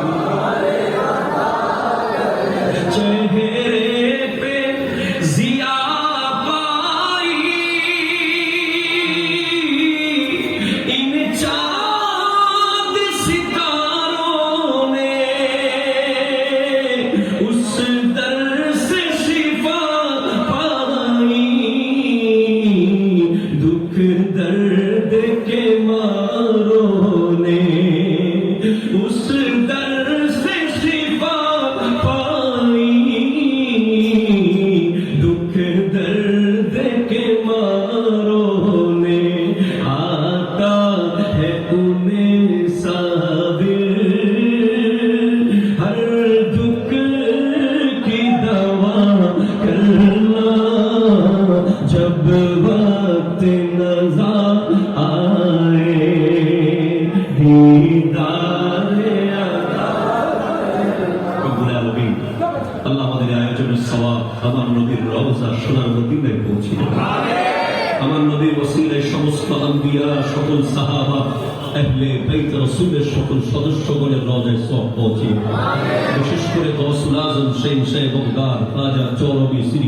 Amen. वक्त আমার নদীর রওজা সোনার মদিনায় সকল সাহাবা আহলে বাইত রাসূলের সকল সদস্যগণের রওজায় সব বিশেষ করে দশ আজম শেখ সাহেব গার রাজা চৌরবী শ্রী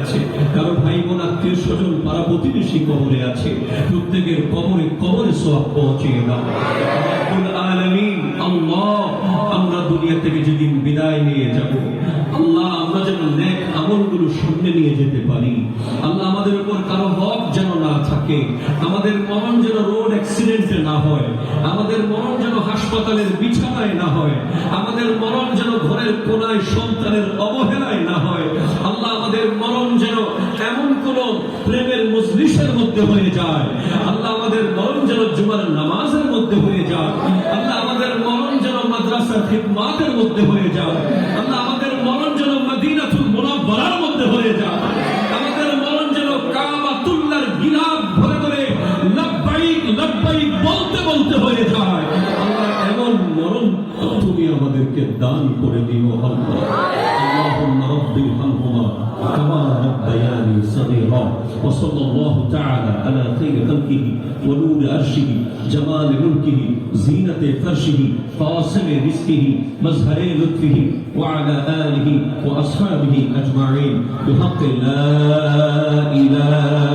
আছে। কারও ভাই বোন আত্মীয় স্বজন পাড়া প্রতিবেশী কবরে আছে। প্রত্যেকের কবরে কবরে সব পৌঁছে দাও আমরা দুনিয়া থেকে যেদিন বিদায় নিয়ে যাব, আল্লাহ, আমরা যেন আমলগুলো সামনে নিয়ে যেতে পারি। আল্লাহ, আমাদের উপর কারও হক যেন না থাকে, আমাদের মরণ যেন রোড অ্যাক্সিডেন্টে না হয়, আমাদের মরণ যেন হাসপাতালের বিছানায় না হয়, আমাদের মরণ যেন ঘরের কোনায় সন্তানের অবহেলায় না হয় আল্লাহ আমাদের মরণ যেন এমন কোন প্রেমের মজলিসের মধ্যে হয়ে যায়। আল্লাহ আমাদের মরণ যেন জুমার নামাজের মধ্যে হয়ে যায়। আল্লাহ আমাদের মরণ যেন মাদ্রাসার খিদমাতের মধ্যে হয়ে যায়। আল্লাহ আমাদের মরণ যেন মদিনাতুল মুনাব্বারার মধ্যে হয়ে যায়। আমাদের মরণ যেন লব্বাইক লব্বাইক বলতে বলতে হয়ে যায়। আল্লাহ এমন মরণ তুমি আমাদেরকে দান করে দিও صغيرا وصلى الله تعالى على خير خلقه ونور عرشه جمال ملكه زينة فرشه قاسم رزقه مظهر لطفه وعلى آله وأصحابه أجمعين. بحق لا إله